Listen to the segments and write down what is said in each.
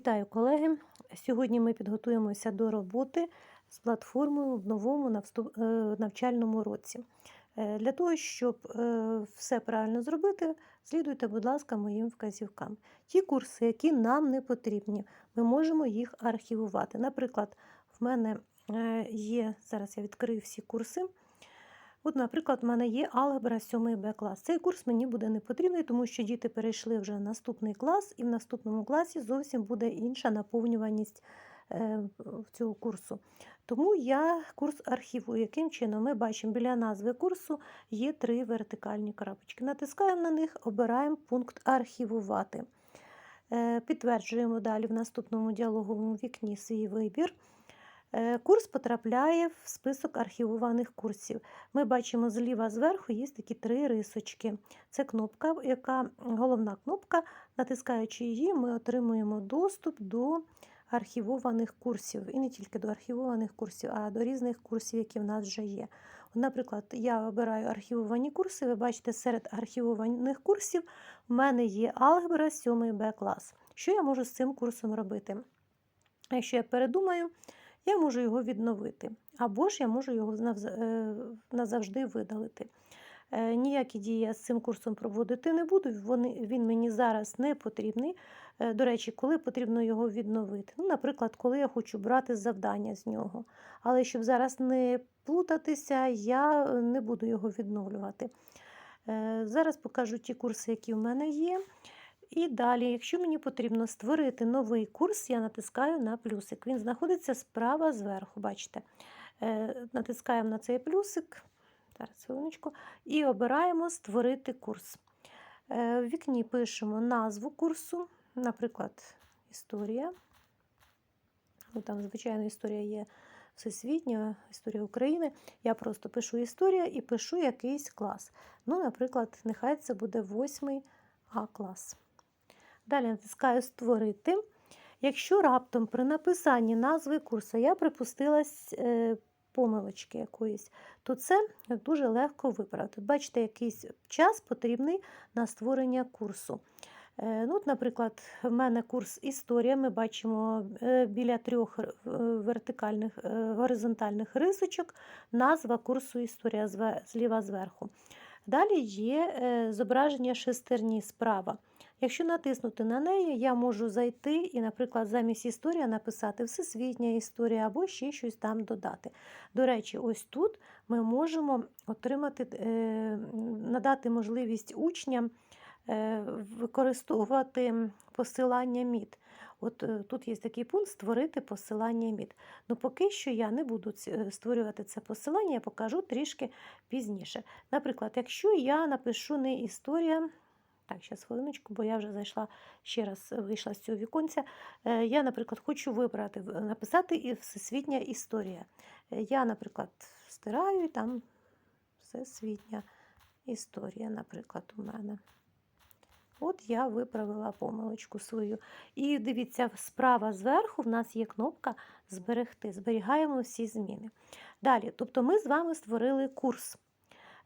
Вітаю, колеги! Сьогодні ми підготуємося до роботи з платформою в новому е, навчальному році. Е, Для того, щоб е, все правильно зробити, слідуйте, будь ласка, моїм вказівкам. Ті курси, які нам не потрібні, ми можемо їх архівувати. Наприклад, в мене є, зараз я відкрию всі курси. От, наприклад, в мене є алгебра 7 Б клас. Цей курс мені буде не потрібний, тому що діти перейшли вже в наступний клас, і в наступному класі зовсім буде інша наповнюваність е, цього курсу. Тому я курс архівую. Яким чином ми бачимо біля назви курсу є три вертикальні крапочки. Натискаємо на них, обираємо пункт архівувати. Е, Підтверджуємо далі в наступному діалоговому вікні свій вибір. Е, Курс потрапляє в список архівованих курсів. Ми бачимо зліва зверху є такі три рисочки. Це кнопка, яка головна кнопка. Натискаючи її, ми отримуємо доступ до архівованих курсів. І не тільки до архівованих курсів, а до різних курсів, які в нас вже є. Наприклад, я обираю архівовані курси. Ви бачите, серед архівованих курсів в мене є алгебра 7 Б клас. Що я можу з цим курсом робити? Якщо я передумаю, я можу його відновити, або ж я можу його е, назавжди видалити. Е, Ніякі дії я з цим курсом проводити не буду, він мені зараз не потрібний. Е, До речі, коли потрібно його відновити? Ну, наприклад, коли я хочу брати завдання з нього. Але щоб зараз не плутатися, я не буду його відновлювати. Зараз покажу ті курси, які в мене є. І далі, якщо мені потрібно створити новий курс, я натискаю на плюсик. Він знаходиться справа зверху, бачите. Е, Натискаємо на цей плюсик, зараз хвилиночку, і обираємо Створити курс. Е, В вікні пишемо назву курсу, наприклад, історія. Ну, Там, звичайно, історія є всесвітня, історія України. Я просто пишу історія і пишу якийсь клас. Ну, наприклад, нехай це буде восьмий А клас. Далі натискаю Створити. Якщо раптом при написанні назви курсу я припустилась е, помилочки якоїсь, то це дуже легко виправити. Бачите, якийсь час потрібний на створення курсу. Е, Ну, от, Наприклад, в мене курс історія. Ми бачимо е, біля трьох вертикальних горизонтальних рисочок назва курсу історія зліва зверху. Далі є зображення шестерні справа. Якщо натиснути на неї, я можу зайти і, наприклад, замість історія написати всесвітня історія або ще щось там додати. До речі, ось тут ми можемо отримати, е, надати можливість учням е, використовувати посилання МІД. От е, тут є такий пункт створити посилання МІД. Ну, поки що я не буду створювати це посилання, я покажу трішки пізніше. Наприклад, якщо я напишу не історія. Так, зараз хвилиночку, бо я вже зайшла ще раз, вийшла з цього віконця. Е, Я, наприклад, хочу вибрати, написати і всесвітня історія. Е, Я, наприклад, стираю там всесвітня історія, наприклад, у мене. От я виправила помилочку свою. І дивіться, справа зверху в нас є кнопка Зберегти. Зберігаємо всі зміни. Далі, тобто ми з вами створили курс.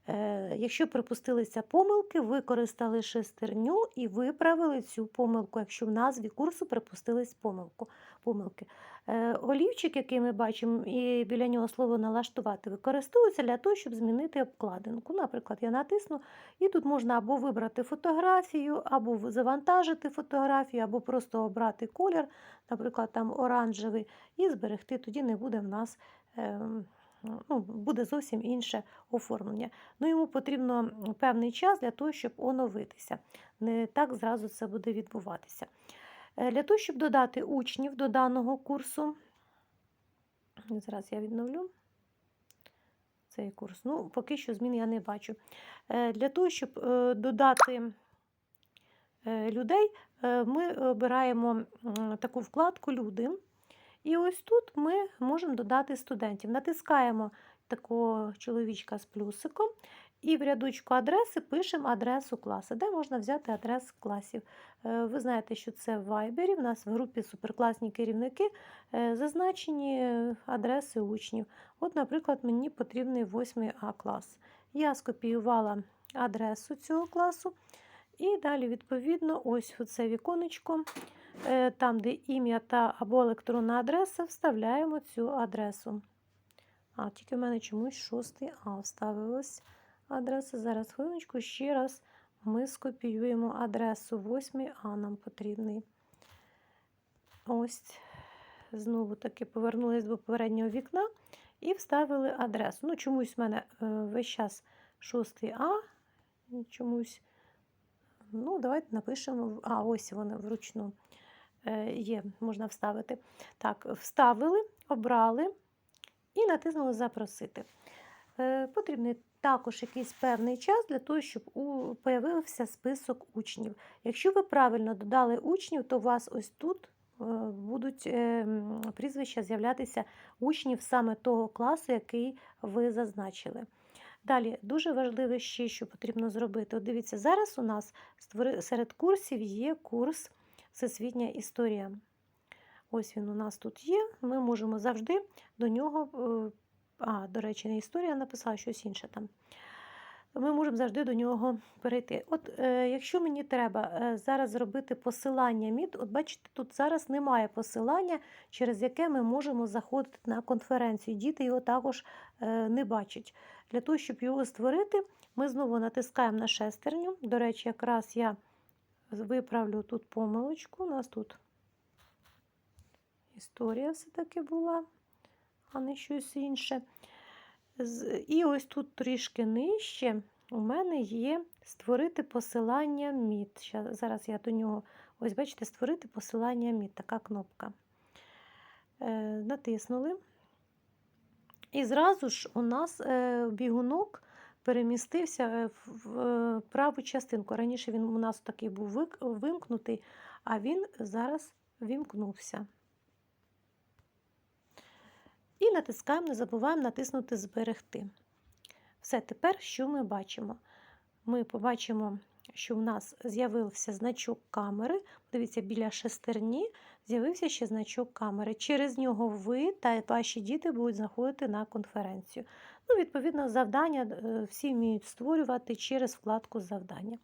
Е, Якщо припустилися помилки, використали шестерню і виправили цю помилку, якщо в назві курсу припустились помилку, помилки. Е, Олівчик, який ми бачимо, і біля нього слово налаштувати, використовується для того, щоб змінити обкладинку. Наприклад, я натисну, і тут можна або вибрати фотографію, або завантажити фотографію, або просто обрати колір, наприклад, там оранжевий, і зберегти. Тоді не буде в нас. Ну, буде зовсім інше оформлення. Ну, йому потрібно певний час для того, щоб оновитися. Не так зразу це буде відбуватися. Е, Для того, щоб додати учнів до даного курсу, зараз я відновлю цей курс. Ну, поки що змін я не бачу. Е, Для того, щоб е, додати людей, ми обираємо таку вкладку Люди. І ось тут ми можемо додати студентів. Натискаємо такого чоловічка з плюсиком, і в рядочку адреси пишемо адресу класу, де можна взяти адрес класів. Е, Ви знаєте, що це в Viber, в нас в групі суперкласні керівники е, зазначені адреси учнів. От, наприклад, мені потрібний 8 А клас. Я скопіювала адресу цього класу. І далі, відповідно, ось це віконечко там, де ім'я та або електронна адреса, вставляємо цю адресу. А, тільки в мене чомусь 6 А вставилась адреса. Зараз хвилиночку, ще раз ми скопіюємо адресу. 8 А нам потрібний. Ось, знову таки повернулись до попереднього вікна і вставили адресу. Ну, чомусь в мене е, весь час 6 А. Чомусь. Ну, давайте напишемо. А, ось вони вручну е, є, можна вставити. Так, вставили, обрали і натиснули Запросити. Е, Потрібний також якийсь певний час для того, щоб у, появився список учнів. Якщо ви правильно додали учнів, то у вас ось тут е, будуть е, прізвища з'являтися учнів саме того класу, який ви зазначили. Далі, дуже важливе ще, що потрібно зробити. От дивіться, зараз у нас серед курсів є курс Всесвітня історія. Ось він у нас тут є. Ми можемо завжди до нього. е, А, до речі, не історія написала щось інше там. Ми можемо завжди до нього перейти. От е, якщо мені треба е, зараз зробити посилання МІД, от бачите, тут зараз немає посилання, через яке ми можемо заходити на конференцію. Діти його також е, не бачать. Для того, щоб його створити, ми знову натискаємо на шестерню. До речі, якраз я виправлю тут помилочку. У нас тут історія все-таки була, а не щось інше. І ось тут трішки нижче у мене є створити посилання МІД. Зараз я до нього, ось бачите, створити посилання МІД, така кнопка. Е, натиснули. І зразу ж у нас е, бігунок перемістився е, в, е, праву частинку. Раніше він у нас такий був вимкнутий, а він зараз вімкнувся. І натискаємо, не забуваємо натиснути Зберегти. Все, тепер що ми бачимо? Ми побачимо, що в нас з'явився значок камери. Дивіться, біля шестерні з'явився ще значок камери. Через нього ви та ваші діти будуть заходити на конференцію. Ну, відповідно, завдання е, всі вміють створювати через вкладку завдання.